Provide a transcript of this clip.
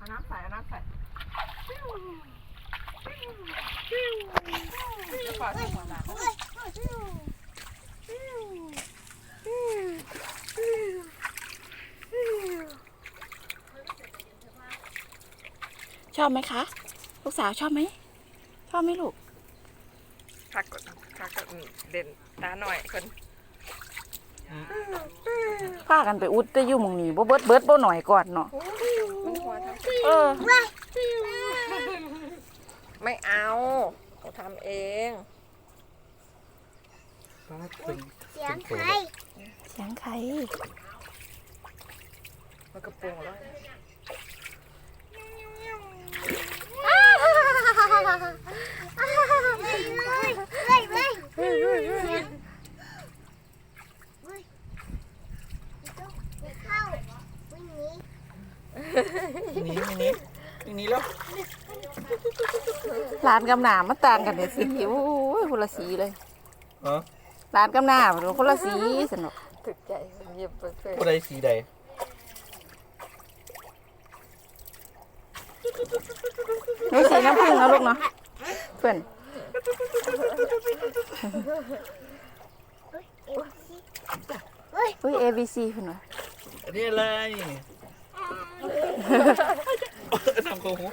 อาน้ำใสอาน้ำใสชอบไหมคะ ลูกสาวชอบไหม ชอบไหมลูก ทักกดทักกดเด่นตาหน่อยคน พากันไปอุดได้อยู่หมองนี้บ่เบิดเบิดบ่หน่อยก่อนเนาะมันหัวทเออำไม่เอาเขาทำเองเป็นเสียงใคร เสียงใคร มันกระโปรงแล้ว เฮ้ยเฮ้ยเฮ้ยเฮ้ยเฮ้ยเข้าวิ่งหนี ห นีหนีหนีหนีแล้วร้านกำหนามันต่างกันเนี่ยสีโอ้ยคนละสีเลยเออร้านกำหนามันคนละสีสนุกถึกใจเหยียบไปเพื่อผู้ใดสีใดนี่สีน้ำผึ้งนะลูกเนาะเพื่อนอุ้ย A B C เพื่อนวะอันนี้อะไร ทำโกหก